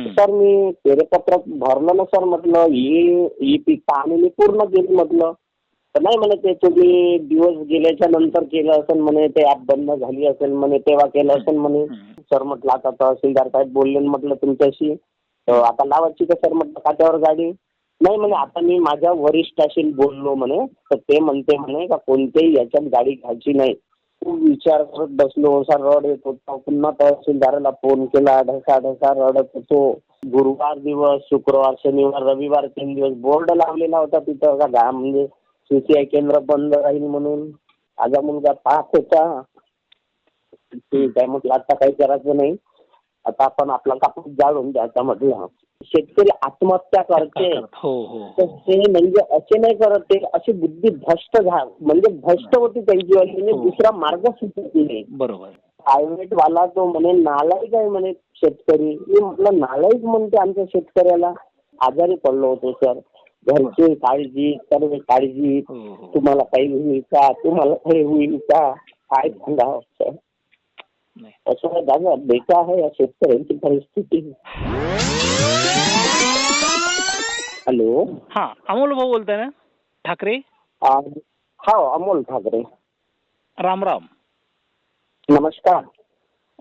Sir मी पेरेपत्रक भरलं ना sir म्हटलं ही ही पीक पाहणी मी पूर्ण केली म्हटलं. तर नाही म्हणे ते तुम्ही दिवस गेल्याच्यानंतर केलं असेल म्हणे ते ॲप बंद झाली असेल म्हणे तेव्हा केलं असेल म्हणे. सर म्हटलं आता तहसीलदार साहेब बोलले न म्हटलं तुमच्याशी. तर आता लावायची का सर म्हटलं खात्यावर गाडी? नाही म्हणे आता मी माझ्या वरिष्ठाशी बोललो म्हणे तर ते म्हणते म्हणे का कोणत्याही याच्यात गाडी घ्यायची नाही. खूप विचार करत बसलो. असा रड येत होता. पुन्हा तहसीलदाराला फोन केला. ढसा ढसा रडत होतो. गुरुवार दिवस शुक्रवार शनिवार रविवार तीन दिवस बोर्ड लावलेला होता तिथं. का गा म्हणजे सीसीआय केंद्र बंद राहील म्हणून. माझा मुलगा पाहत होता. ठीक आहे म्हटलं आता काही करायचं नाही. आता आपण आपला कापूस जाळून द्यायचा म्हटलं. शेतकरी आत्महत्या करते. हो हो तर ते म्हणजे असे नाही करत ते अशी बुद्धी भ्रष्ट झा म्हणजे भ्रष्ट होती त्यांची वाली. म्हणजे हो. दुसरा मार्ग सुचत नाही बरोबर. प्रायव्हेट वाला तो म्हणे नालायक आहे म्हणे शेतकरी. मी म्हटलं नालायक म्हणते आमच्या शेतकऱ्याला. आजारी पडलो होतो सर. घरची काळजी सर्व काळजी. हो हो. तुम्हाला काही होईल का तुम्हाला काही होईल का काय सांगावं सर? असं दादा बेटा आहे या शेतकऱ्यांची परिस्थिती. हॅलो. हा अमोल भाऊ बोलताय ना? ठाकरे? हो अमोल ठाकरे. राम राम. नमस्कार.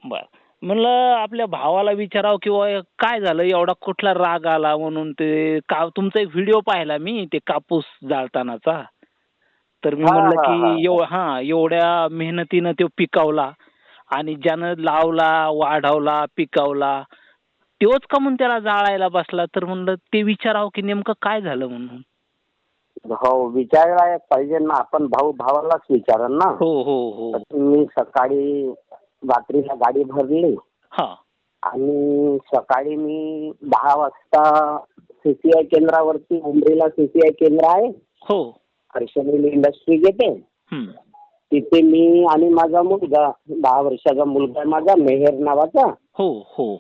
बर. म्हणलं आपल्या भावाला विचारावं किंवा काय झालं? एवढा कुठला राग आला म्हणून ते का तुमचा एक व्हिडिओ पाहिला मी ते कापूस जाळतानाचा. तर मी म्हणलं. की एव हा एवढ्या मेहनतीनं तो पिकावला आणि ज्यानं लावला वाढवला पिकावला तोच का म्हणून त्याला जाळायला बसला? तर म्हणलं ते विचारावं की नेमकं काय झालं म्हणून? हो विचारायला पाहिजे ना. आपण भाऊ भावालाच विचारन ना. हो हो हो. मी सकाळी रात्रीला गाडी भरली. हा. आणि सकाळी मी दहा वाजता सीसीआय केंद्रावरती उमरीला सीसीआय केंद्र आहे. हो. हर्षमिल इंडस्ट्री हम्म. तिथे मी आणि माझा मुलगा दहा वर्षाचा मुलगा आहे माझा मेहेर नावाचा. हो हो.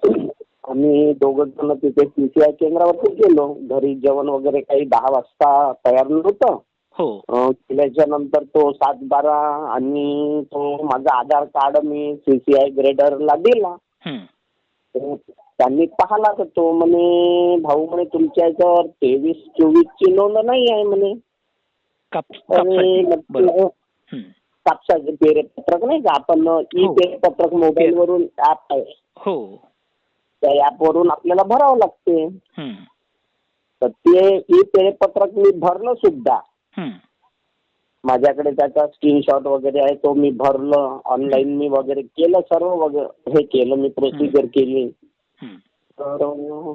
आम्ही दोघं जण तिथे सीसीआय केंद्रावरती गेलो. घरी जेवण वगैरे काही दहा वाजता तयार नव्हतं. हो. केल्याच्यानंतर तो सात बारा आणि तो माझा आधार कार्ड मी सीसीआय ग्रेडरला दिला. त्यांनी पाहिला तर तो म्हणे भाऊ म्हणे तुमच्या याच्यावर तेवीस चोवीस ची नोंद नाही आहे म्हणे. कापसाची. कापसाचे पेरेपत्रक नाही का? आपण ई हो. पेरेपत्रक मोबाईल वरून ऍप आहे. हो. त्या ऍप वरून आपल्याला भरावं लागते. तर ते ई पेरेपत्रक मी भरलं सुद्धा. माझ्याकडे त्याचा स्क्रीनशॉट वगैरे आहे तो मी भरलं ऑनलाईन मी वगैरे केलं सर्व वगैरे हे केलं मी प्रोसिजर केली. तर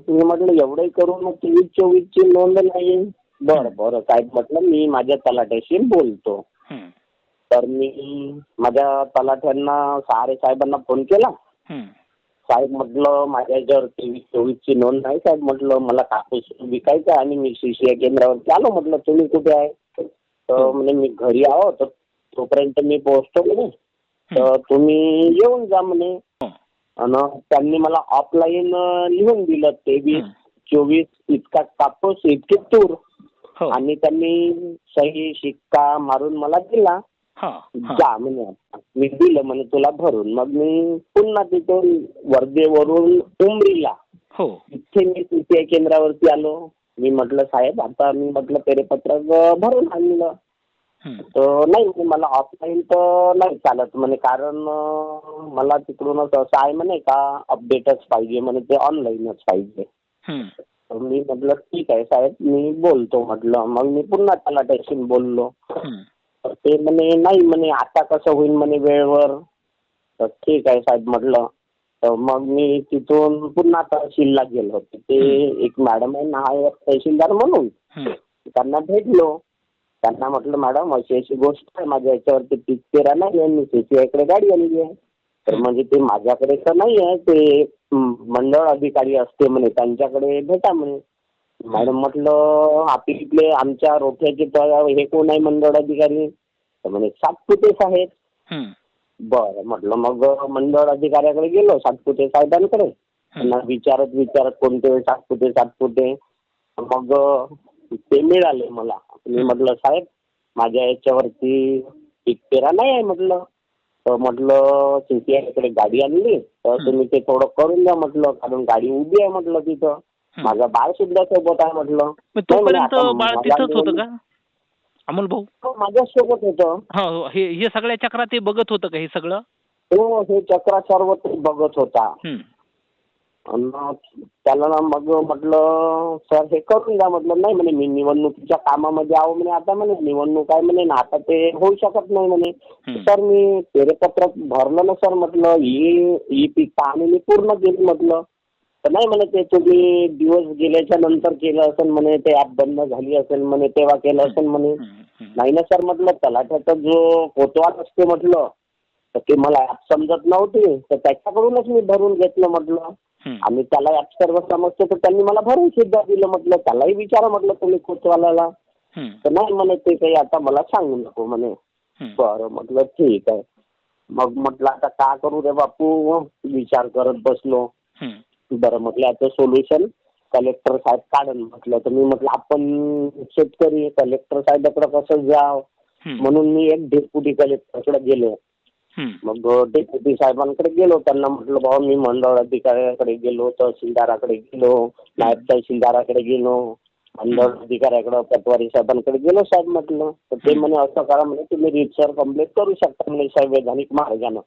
मी म्हटलं एवढंही करून तेवीस चोवीस ची नोंद नाही बरं बरं साहेब म्हटलं मी माझ्या तलाट्याशी बोलतो. तर मी माझ्या तलाट्यांना सहारे साहेबांना फोन केला. साहेब म्हटलं माझ्या याच्यावर तेवीस चोवीस ची नोंद नाही साहेब म्हटलं मला कापूस विकायचा आणि मी सीसीआय केंद्रावरती आलो म्हटलं तुम्ही कुठे आहे तर म्हणे मी घरी आहो तर तोपर्यंत मी पोहोचतो म्हणे तर तुम्ही येऊन जा म्हणे. आणि त्यांनी मला ऑफलाईन लिहून दिलं तेवीस. चोवीस इतका कापूस इतके तूर हो आणि त्यांनी सही शिक्का मारून मला दिला. जा म्हणे. मी दिलं म्हणे तुला भरून. मग मी पुन्हा तिथून वर्धेवरून उमरीला. हो. इथे मी सीसीआय केंद्रावरती आलो. मी म्हटलं साहेब आता मी म्हटलं पेरेपत्रक भरून आणलं. तर नाही मला ऑफलाईन तर नाही चालत म्हणे. कारण मला तिकडूनच असं आहे म्हणे का अपडेटच पाहिजे म्हणे ते ऑनलाईनच पाहिजे. मी म्हटलं ठीक आहे साहेब. मी बोलतो म्हटलं. मग मी पुन्हा त्याला टेन्शन बोललो. तर ते म्हणे नाही म्हणे आता कसं होईल म्हणे वेळेवर? तर ठीक आहे साहेब म्हटलं. तर मग मी तिथून पुन्हा तहसीलला गेलो होतो. ते एक मॅडम आहे नायक तहसीलदार म्हणून. त्यांना भेटलो. त्यांना म्हटलं मॅडम अशी अशी गोष्ट आहे माझ्या याच्यावरती पीक पेरा नाही आहे मी सीसीआयकडे गाडी आलेली आहे. तर म्हणजे ते माझ्याकडे तर नाही आहे ते मंडळ अधिकारी असते म्हणे त्यांच्याकडे भेटा म्हणे. मॅडम म्हटलं आपले इथले आमच्या रोठ्याचे तर हे कोण आहे मंडळ अधिकारी? तर म्हणे सातपुते साहेब हम्म. बरं म्हटलं मग मंडळ अधिकाऱ्याकडे गेलो सातपुते साहेबांकडे त्यांना विचारत विचारत कोणते सातपुते सातपुते मग ते मिळाले मला. मी म्हटलं साहेब माझ्या याच्यावरती पीक पेरा नाही आहे म्हटलं. तर म्हटलं सीसीआयकडे गाडी आणली तर. तुम्ही ते थोडं करून द्या म्हटलं कारण गाडी उभी आहे म्हटलं तिथं. माझा बाळ सुद्धा सोबत आहे म्हटलं. मग तोपर्यंत बाळ तिथंच होतं का? अमोल भाऊ? हो, माझ्यासोबत होतं. हो हो हे हे सगळ्या चक्रात ते बघत होतं का हे सगळं? हो हे चक्रा सर्व बघत होता. अन त्याला ना मग म्हटलं सर हे करून द्या. म्हटलं नाही म्हणे मी निवडणुकीच्या कामामध्ये आहो म्हणे आता म्हणे निवडणूक आहे म्हणे ना आता ते होऊ शकत नाही म्हणे. सर मी फेरेपत्रक भरलं ना सर म्हटलं ही ही पीक पाहणी मी पूर्ण केली म्हटलं. नाही म्हणे ते तुम्ही दिवस गेल्याच्यानंतर केलं असेल म्हणे ते ॲप बंद झाली असेल म्हणे तेव्हा केलं असेल म्हणे. नाही ना सर म्हटलं तलाठ्याचा जो कोतवाल असते म्हटलं तर ते मला ॲप समजत नव्हती तर त्याच्याकडूनच मी भरून घेतलं म्हटलं. आणि त्याला ॲप सर्व समजते तर त्यांनी मला भरून सुद्धा दिलं म्हटलं त्यालाही विचारा म्हटलं तुम्ही कोतवालाला. तर नाही म्हणे ते काही आता मला सांगू नको म्हणे. बरं म्हटलं ठीक आहे मग म्हटलं आता का करू रे बापू विचार करत बसलो. बरं म्हटलं याचं सोल्युशन कलेक्टर साहेब काढन म्हटलं. तर मी म्हटलं आपण शेतकरी कलेक्टर साहेबाकडे कसं जाव. म्हणून मी एक डेप्युटी कलेक्टरकडे गेलो. मग डेप्युटी साहेबांकडे गेलो. त्यांना म्हटलं बाबा मी मंडळ अधिकाऱ्याकडे गेलो तहसीलदाराकडे गेलो नायब तहसीलदाराकडे गेलो मंडळ अधिकाऱ्याकडे पटवारी साहेबांकडे गेलो साहेब म्हटलं. तर ते म्हणे असं करा म्हणे तुम्ही रितसर कंप्लेंट करू शकता म्हणे संवैधानिक मार्गानं.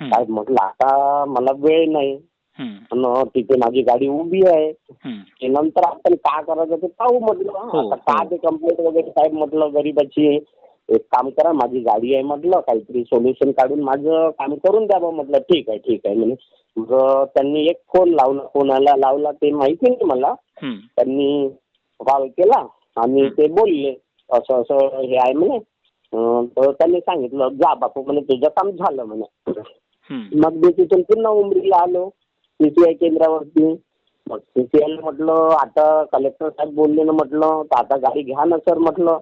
साहेब म्हटलं आता मला वेळ नाही. हं. अन तिथे माझी गाडी उभी आहे हं. नंतर आपण काय करायचं ते पाहू म्हटलं हो, आता का हो. ते कंप्लेंट वगैरे साहेब म्हटलं गरीबाची एक काम करा माझी गाडी आहे म्हटलं काहीतरी सोल्युशन काढून माझं काम करून द्या बा म्हटलं ठीक आहे ठीक आहे म्हणे मग त्यांनी एक फोन लावला कोणाला लावला ते माहिती नाही मला हं. त्यांनी कॉल केला आणि ते बोलले असं असं हे आहे म्हणे तर त्यांनी सांगितलं जा बापू म्हणे तुझं काम झालं म्हणे हं. मग मी तिथून पुन्हा उमरीला आलो सीसीआय केंद्रावरती. मग सीसीआयला म्हटलं आता कलेक्टर साहेब बोलले ना म्हटलं तर आता गाडी घ्या ना सर म्हटलं.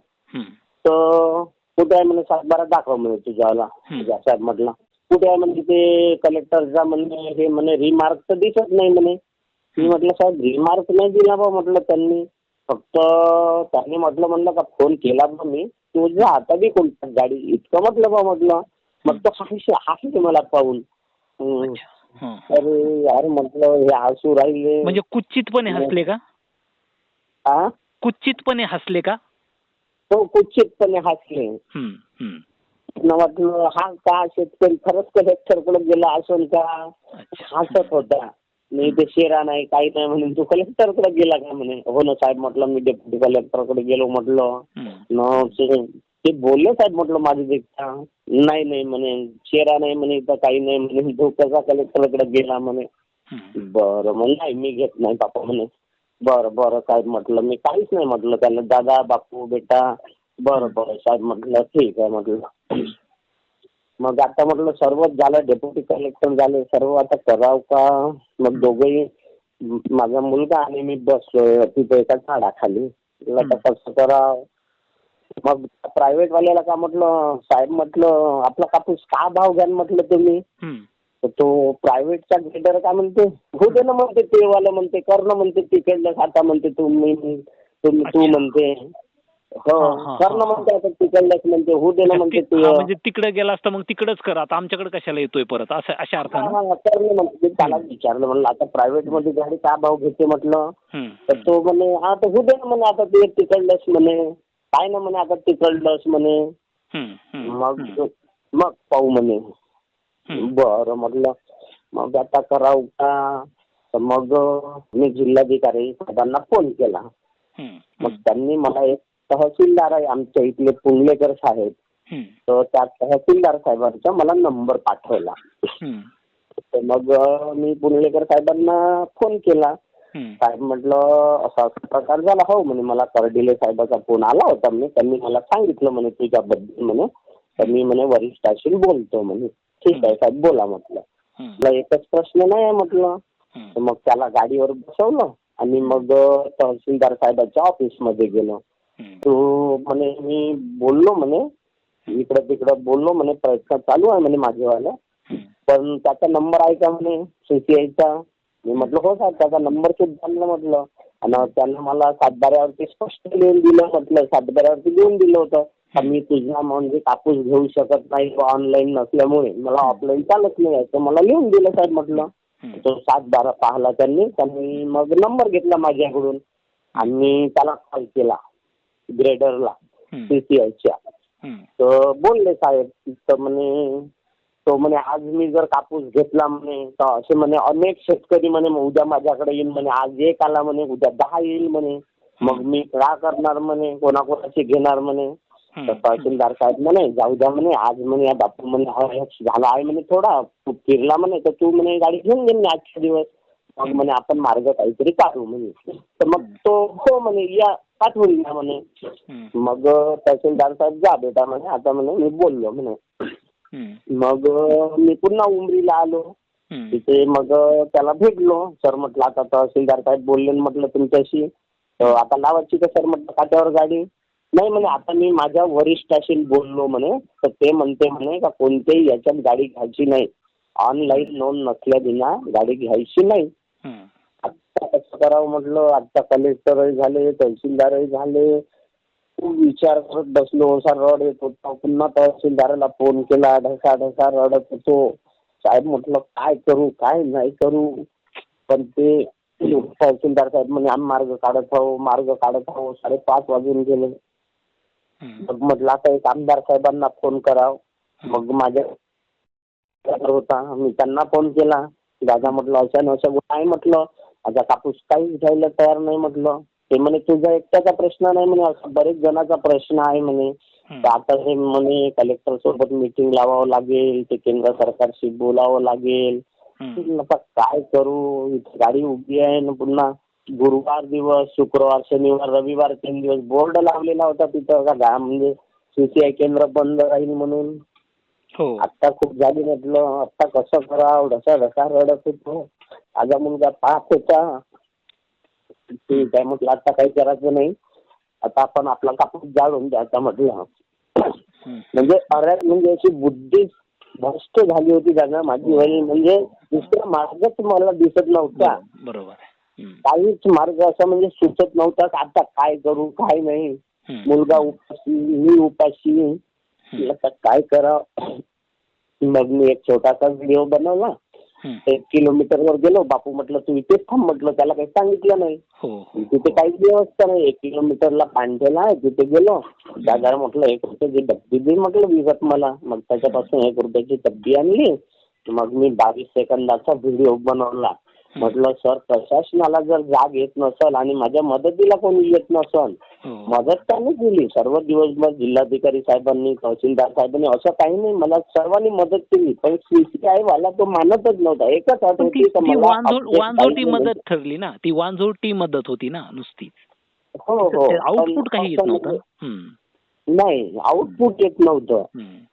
तर कुठे आहे म्हणे सातबारा दाखव म्हणे तुझ्याला. तुझ्या साहेब म्हटलं. कुठे आहे म्हणजे ते कलेक्टरचा म्हणे हे म्हणे रिमार्क तर दिसत नाही म्हणे. मी म्हटलं साहेब रिमार्क नाही दिला बा म्हटलं त्यांनी. फक्त त्यांनी म्हटलं म्हणलं का फोन केला बा मी. तुझ्या आता बी कोणत्या गाडी. इतकं म्हटलं बा म्हटलं. मग तो हाशी हाशी मला पाहून. हं. हं. अरे यार म्हटलं हे आसू राहिले म्हणजे कुचितपणे हसले का हा कुचितपणे हसले का तो कुचितपणे हसले हं. हं. न म्हटलं हा का शेतकरी खरंच कलेक्टरकडे गेला असेल का. हसत होता मी ते शेरा नाही काही नाही म्हणून तू कलेक्टरकडे गेला का म्हणे हो ना साहेब म्हटलं मी डेप्युटी कलेक्टरकडे गेलो म्हटलं हं. ते बोलले साहेब म्हटलं माझी देखता नाही नाही म्हणे. शेरा नाही म्हणे इथं काही नाही म्हणे. तो कसा कलेक्टरकडे गेला म्हणे. बरं मग नाही मी घेत नाही बापा म्हणे. बरं बरं साहेब म्हटलं मी काहीच नाही म्हटलं त्याला दादा बापू बेटा. बरं बरं साहेब म्हटलं ठीक आहे म्हटलं. मग आता म्हटलं सर्वच झालं डेप्युटी कलेक्टर झाले सर्व आता करावं का? मग दोघंही माझा मुलगा आणि मी बसलोय तिथे एका झाडाखाली. कसं करावं. मग प्रायव्हेट वाल्याला का म्हटलं साहेब म्हटलं आपला कापूस का भाव घ्याल म्हटलं तुम्ही. तर तो प्रायव्हेटचा ग्रेडर काय म्हणते हो दे ना म्हणते ते वाला म्हणते कर ना म्हणते तिकडलं खाता म्हणते तुम्ही तुम्ही तू अच्छा. म्हणते. हो हा, हा, कर ना हा, म्हणते आता तिकडलंच म्हणते हो दे ना म्हणते ति- हा, म्हणजे तिकडे गेला असता मग तिकडेच कर आता आमच्याकडे कशाला येतोय परत? असं अशा अर्थानं? हा, कर ना म्हणते मी त्याला विचारलं म्हणलं आता प्रायव्हेटमध्ये गाडी का भाव घेते? म्हटलं. तर तो म्हणे हा तर हो दे ना म्हणे आता ते तिकडलंच म्हणे. काय ना म्हणे आता तिकडलंच म्हणे. मग. मग पाहू म्हणे. बरं म्हटलं मग आता करावं का तर मग मी जिल्हाधिकारी साहेबांना फोन केला. मग त्यांनी मला एक तहसीलदार आहे आमच्या इथले पुंगलेकर साहेब. तर त्या तहसीलदार साहेबांचा मला नंबर पाठवला. तर मग मी पुंगलेकर साहेबांना फोन केला. साहेब म्हटलं असा असा प्रकार झाला. हो म्हणे मला कर्डिले साहेबाचा फोन आला होता म्हणे. त्यांनी मला सांगितलं म्हणे तुझ्याबद्दल म्हणे. तर मी म्हणे वरिष्ठाशी बोलतो म्हणे. ठीक आहे साहेब बोला म्हटलं. म्हटलं एकच प्रश्न नाही आहे म्हटलं. तर मग त्याला गाडीवर बसवलं आणि मग तहसीलदार साहेबाच्या ऑफिसमध्ये गेलो. तो म्हणे मी बोललो म्हणे. इकडं तिकडं बोललो म्हणे प्रयत्न चालू आहे म्हणे माझेवाला. पण त्याचा नंबर आहे का म्हणे सीसीआयचा मी म्हटलं हो साहेब त्याचा नंबर सुद्धा आणला म्हटलं. आणि त्यानं मला सातबाऱ्यावरती स्पष्ट लिहून दिलं म्हटलं. सातबाऱ्यावरती लिहून दिलं होतं. का मी तुझा म्हणजे कापूस घेऊ शकत नाही ऑनलाईन नसल्यामुळे मला ऑफलाईन चालत नाही आहे. तर मला लिहून दिलं साहेब म्हटलं. तो सात बारा पाहिला त्यांनी. त्यांनी मग नंबर घेतला माझ्याकडून. आणि त्याला कॉल. केला ग्रेडरला. सीसीआयच्या. तर बोलले साहेब तर म्हणे तो म्हणे आज मी जर कापूस घेतला म्हणे तर असे म्हणे अनेक शेतकरी म्हणे मग उद्या माझ्याकडे येईल म्हणे आज एक आला म्हणे उद्या दहा येईल म्हणे मग मी काय करणार म्हणे कोणाकोणाची घेणार म्हणे तर. तहसीलदार साहेब म्हणे जाऊ द्या म्हणे आज म्हणे या बापू म्हणे हा झाला आहे म्हणे थोडा तू फिरला म्हणे तर तू म्हणे गाडी घेऊन घे म्हणे आजच्या दिवस मग म्हणे आपण मार्ग काहीतरी काढू म्हणे तर मग तो हो म्हणे या पाठवून द्या म्हणे. मग तहसीलदार साहेब जा बेटा म्हणे आता म्हणे मी बोललो म्हणे. मग मी पुन्हा उमरीला आलो. तिथे मग त्याला भेटलो. सर म्हटलं आता तहसीलदार साहेब बोलले म्हटलं तुमच्याशी. आता लावायची का सर म्हटलं काट्यावर गाडी? नाही म्हणे आता मी माझ्या वरिष्ठाशी बोललो म्हणे. तर ते म्हणते म्हणे का कोणत्याही याच्यात गाडी घ्यायची नाही. ऑनलाईन नोंद नसल्या बिना गाडी घ्यायची नाही. आत्ता कसं करावं म्हटलं? आत्ता कलेक्टरही झाले तहसीलदारही झाले. खूप विचार करत बसलो. असा रड येत होता. पुन्हा तहसीलदाराला फोन केला. ढसा ढसा रडत होतो. साहेब म्हटलं काय करू? काय नाही करू? पण ते तहसीलदार साहेब म्हणे आम्ही मार्ग काढत आहो मार्ग काढत आहो. साडेपाच वाजून गेले. मग म्हटलं आता एक आमदार साहेबांना फोन कराव मग माझ्या होता. मी त्यांना फोन केला. दादा म्हटलं अशा न अशा गोष्टी आहे म्हटलं. आता कापूस काहीच घ्यायला तयार नाही म्हटलं. ते म्हणे तुझा एकट्याचा प्रश्न नाही म्हणे असा बरेच जणांचा प्रश्न आहे म्हणे. आता हे म्हणे कलेक्टर सोबत मीटिंग लावावं लागेल ते केंद्र सरकारशी बोलावं लागेल. काय करू? इथे गाडी उभी आहे ना पुन्हा गुरुवार दिवस शुक्रवार शनिवार रविवार तीन दिवस बोर्ड लावलेला होता तिथं का गा म्हणजे सीसीआय केंद्र बंद राहील म्हणून. हो. आता खूप झाली म्हटलं आता कसं करावं? ढसा ढसा रडत होतो. माझा मुलगा पाहत होता. ठीक आहे म्हटलं आता काही करायचं नाही. आता आपण आपला कापूस जाळून द्यायचा म्हटलं. म्हणजे अरे म्हणजे अशी बुद्धी भ्रष्ट झाली होती दादा माझी वडील म्हणजे दुसरा मार्गच मला दिसत नव्हता. बरोबर. काहीच मार्ग असा म्हणजे सुचत नव्हता आता काय करू काय नाही. मुलगा उपाशी मी उपाशी. काय करावं? मग मी एक छोटासा व्हिडिओ बनवला. एक किलोमीटरवर गेलो बापू म्हटलं तू इथेच थांब म्हटलं त्याला काही सांगितलं नाही. हो. तिथे काहीच व्यवस्था नाही. एक किलोमीटरला पांढेला आहे तिथे गेलो. दादा म्हटलं एक रुपयाची डब्बी दे म्हटलं विकत मला. मग त्याच्यापासून एक रुपयाची डब्बी आणली. मग मी बावीस सेकंदाचा व्हिडिओ बनवला. म्हटलं सर प्रशासनाला जर जाग येत नसल आणि माझ्या मदतीला कोणी येत नसल हो. मदत त्यांनी केली सर्व दिवसभर जिल्हाधिकारी साहेबांनी तहसीलदार साहेबांनी असं काही नाही. मला सर्वांनी मदत केली. पण सीसीआय वाला तो मानतच नव्हता. एकच अट होती ती मला update वांझोटी पाहिजे. मदत ठरली ना. ती वांझोटी मदत होती ना नुसती हो हो. आउटपुट काही येत असं नव्हतं. म्हणजे- हम्म. नाही आउटपुट येत नव्हतं.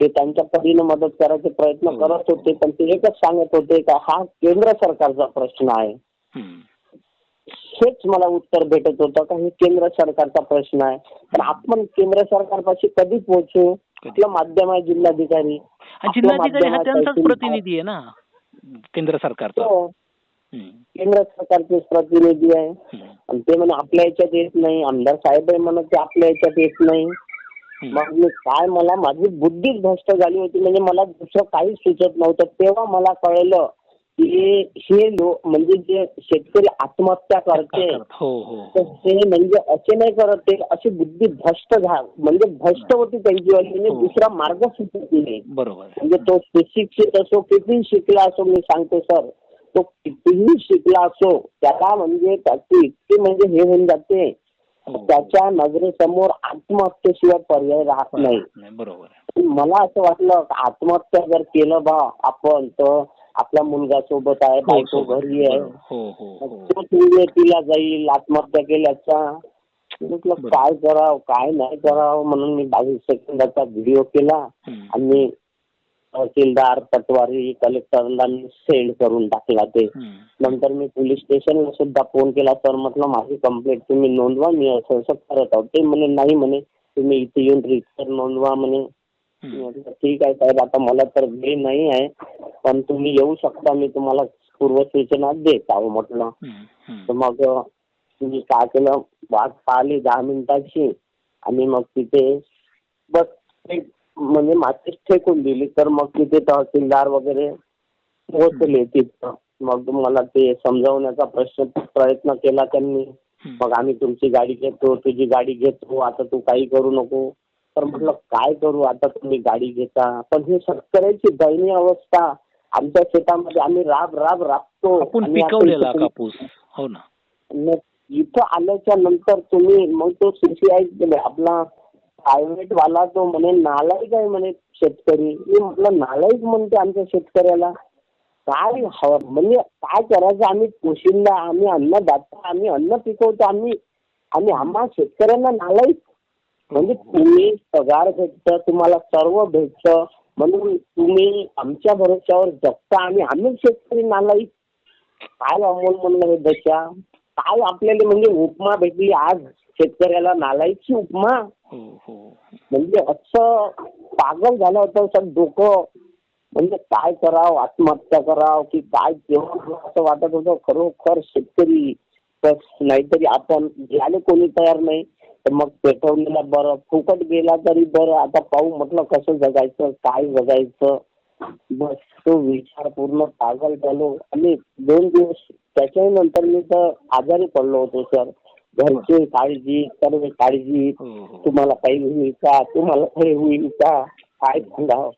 ते त्यांच्या परीने मदत करायचे प्रयत्न हो. करत होते पण ते एकच सांगत होते का हा केंद्र सरकारचा प्रश्न आहे. हेच मला उत्तर भेटत होतं का हे केंद्र सरकारचा प्रश्न आहे पण आपण केंद्र सरकारपाशी कधी पोहोचू आपलं माध्यम आहे जिल्हाधिकारी हा त्यांचाच. प्रतिनिधी आहे ना केंद्र सरकारचा हो. केंद्र सरकारचे प्रतिनिधी आहे. आणि ते म्हणे आपल्या याच्यात येत नाही आमदार साहेब आहे म्हणत ते आपल्या याच्यात येत नाही. मग मी काय मला माझी बुद्धीच भ्रष्ट झाली होती म्हणजे मला दुसरं काहीच सुचत नव्हतं तेव्हा मला कळलं की हे लोक म्हणजे जे शेतकरी आत्महत्या करते हो हो तर हो ते म्हणजे असे नाही करत ते अशी बुद्धी भ्रष्ट झा म्हणजे भ्रष्ट होती त्यांची वाली म्हणजे. दुसरा मार्ग सुचत नाही बरोबर. म्हणजे तो सुशिक्षित असो कितीही शिकला असो मी सांगतो सर तो कितीही शिकला असो त्याला म्हणजे त्याची इतकी म्हणजे हे होऊन जाते. त्याच्या नजरेसमोर आत्महत्येशिवाय पर्याय राहत नाही. बरोबर आहे. मला असं वाटलं आत्महत्या जर केलं बा आपण तर आपला मुलगा सोबत आहे बायको हो, घरी आहे. हो हो हो. तो म्हणजे तिला जाईल आत्महत्या केल्याचा. म्हटलं. काय करावं काय नाही करावं? म्हणून मी बावीस सेकंदाचा व्हिडिओ केला. आणि तहसीलदार पटवारी कलेक्टरला मी सेंड करून टाकला ते. नंतर मी पोलीस स्टेशनला सुद्धा फोन केला सर म्हटलं माझी कंप्लेंट तुम्ही नोंदवा मी असं असं करत आहोत ते म्हणे नाही म्हणे तुम्ही इथे येऊन रिक्टर नोंदवा म्हणे मी. म्हटलं ठीक आहे साहेब आता मला तर वेळ नाही आहे पण तुम्ही येऊ शकता मी तुम्हाला पूर्वसूचना देत आहो म्हटलं. तर मग मी काय केलं वाट पाहिली दहा मिनिटाची आणि मग तिथे बस म्हणजे मातीच फेकून दिली तर मग तिथे तहसीलदार वगैरे पोहोचले तिथं. मग मला ते समजावण्याचा प्रश्न प्रयत्न केला त्यांनी. मग आम्ही तुमची गाडी घेतो तुझी गाडी घेतो आता तू काही करू नको. तर म्हटलं काय करू आता तुम्ही गाडी घेता. पण ही शेतकऱ्याची दयनीय अवस्था. आमच्या शेतामध्ये आम्ही राब राब राबतो. कापूस. हो ना. इथं आल्याच्यानंतर तुम्ही मग तो सीसीआय आपला प्रायव्हेट वाला तो म्हणे नालायक आहे म्हणे शेतकरी. मी म्हटलं नालायक म्हणते आमच्या शेतकऱ्याला. काय हवं म्हणजे काय करायचं? आम्ही पोशिंदा आम्ही अन्नदाता आम्ही अन्न पिकवतो आम्ही आणि आम्हा शेतकऱ्यांना नालायक. म्हणजे तुम्ही पगार भेटतं तुम्हाला सर्व भेटतं. म्हणून तुम्ही आमच्या भरोश्यावर जगता आणि आम्ही शेतकरी नालायक. काय अमोल म्हणलं हे दशा काय आपल्याला म्हणजे उपमा भेटली आज? शेतकऱ्याला नालायकची उपमा. हो हो. म्हणजे असं पागल झालं होतं सर डोकं. म्हणजे काय करावं आत्महत्या करावं की काय मला असं वाटत होतं खरोखर शेतकरी. तर नाहीतरी आपण घ्यायला कोणी तयार नाही. तर मग पेटवलेलं बरं फुकट गेला तरी बरं. आता पाहू म्हटलं कसं जगायचं काय जगायचं. बस तो विचार पूर्ण पागल झालो. आणि दोन दिवस त्याच्याही नंतर मी तर आजारी पडलो होतो सर. घरची काळजी सर्व काळजी तुम्हाला काही होईल का? तुम्हाला काही होईल का? काय सांगावं.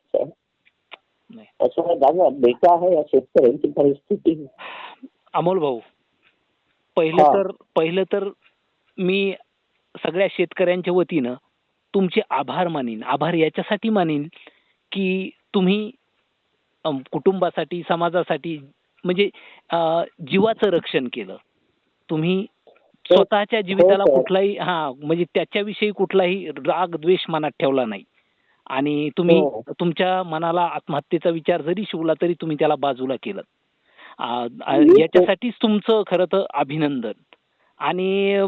असं? झालं बेकार आहे या शेतकऱ्यांची परिस्थिती. अमोल भाऊ पहिलं. तर पहिलं तर मी सगळ्या शेतकऱ्यांच्या वतीनं तुमचे आभार मानीन. आभार याच्यासाठी मानीन की तुम्ही कुटुंबासाठी समाजासाठी म्हणजे जीवाचं रक्षण केलं. तुम्ही स्वतःच्या जीविताला हो, सर. कुठलाही हा म्हणजे त्याच्याविषयी कुठलाही राग द्वेष मनात ठेवला नाही. आणि तुम्ही हो. तुमच्या मनाला आत्महत्येचा विचार जरी शिवला तरी तुम्ही त्याला बाजूला केलं. याच्यासाठीच तुमचं खरं तर अभिनंदन. आणि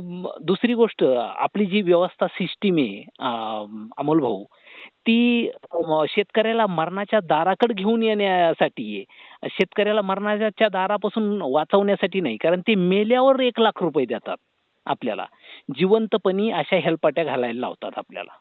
दुसरी गोष्ट आपली जी व्यवस्था सिस्टीम आहे अम, अमोल भाऊ ती शेतकऱ्याला मरणाच्या दाराकडे घेऊन येण्यासाठी आहे. शेतकऱ्याला मरणाच्या दारापासून वाचवण्यासाठी नाही कारण ते मेल्यावर एक लाख रुपये देतात. आपल्याला. जिवंतपणी अशा हेलपाट्या घालायला लावतात आपल्याला.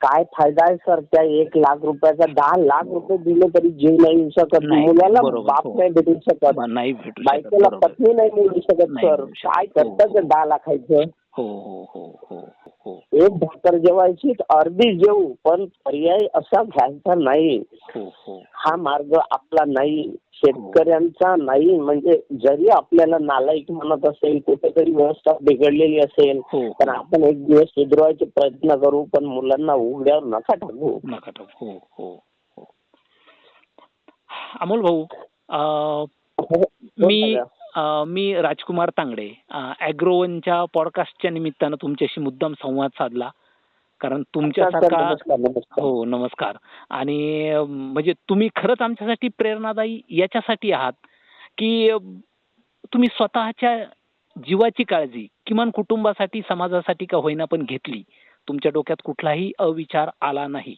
काय फायदा आहे सर? त्या एक लाख रुपयाचा दहा लाख रुपये दिले तरी जीव नाही येऊ शकत. नाही, मुलाला बाप हो. नाही भेटू शकत. नाही भेटू बायकोला. पत्नी नाही मिळू शकत सर. काय हो, करतात ते दहा लाखाचं हो हो हो हो हो. एक भाकर जेवायची अर्धी जेवू पण पर्याय असा घ्यायचा नाही. हो हो. हा मार्ग आपला नाही. शेतकऱ्यांचा नाही म्हणजे जरी आपल्याला नालायक म्हणत असेल कुठेतरी व्यवस्था बिघडलेली असेल हो. तर आपण एक दिवस सुधारवायचे प्रयत्न करू पण मुलांना उघड्यावर नका टाकू. नका टाकू. हो हो हो. अमोल भाऊ अं, मी अं, मी राजकुमार तांगडे अॅग्रोवनच्या पॉडकास्टच्या निमित्तानं तुमच्याशी मुद्दाम संवाद साधला. कारण तुमच्यासारखा हो नमस्कार. आणि म्हणजे तुम्ही खरंच आमच्यासाठी प्रेरणादायी याच्यासाठी आहात की तुम्ही स्वतःच्या जीवाची काळजी किमान कुटुंबासाठी समाजासाठी का होईना पण घेतली? तुमच्या डोक्यात कुठलाही अविचार आला नाही.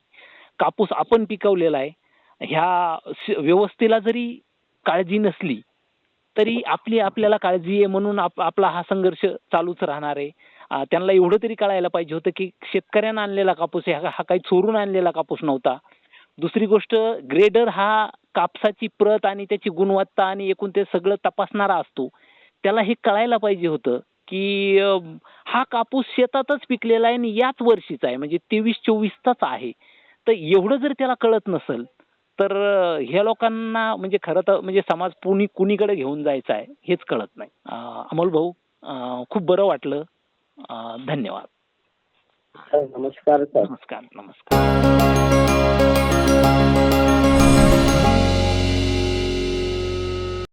कापूस आपण पिकवलेला आहे. ह्या व्यवस्थेला जरी काळजी नसली तरी आपली आपल्याला काळजी आहे म्हणून आप, आपला हा संघर्ष चालूच राहणार आहे. त्यांना एवढं तरी कळायला पाहिजे होतं की शेतकऱ्यानं आणलेला कापूस हा काही चोरून आणलेला कापूस नव्हता. दुसरी गोष्ट ग्रेडर हा कापसाची प्रत आणि त्याची गुणवत्ता आणि एकूण ते सगळं तपासणारा असतो. त्याला हे कळायला पाहिजे होतं की हा कापूस शेतातच पिकलेला आहे आणि याच वर्षीचा आहे म्हणजे तेवीस चोवीसचाच आहे. तर एवढं जर त्याला कळत नसेल तर ह्या लोकांना म्हणजे खरं तर म्हणजे समाज कुणी कुणीकडे घेऊन जायचा आहे हेच कळत नाही. अमोल भाऊ खूप बरं वाटलं. धन्यवाद. नमस्कार नमस्कार नमस्कार.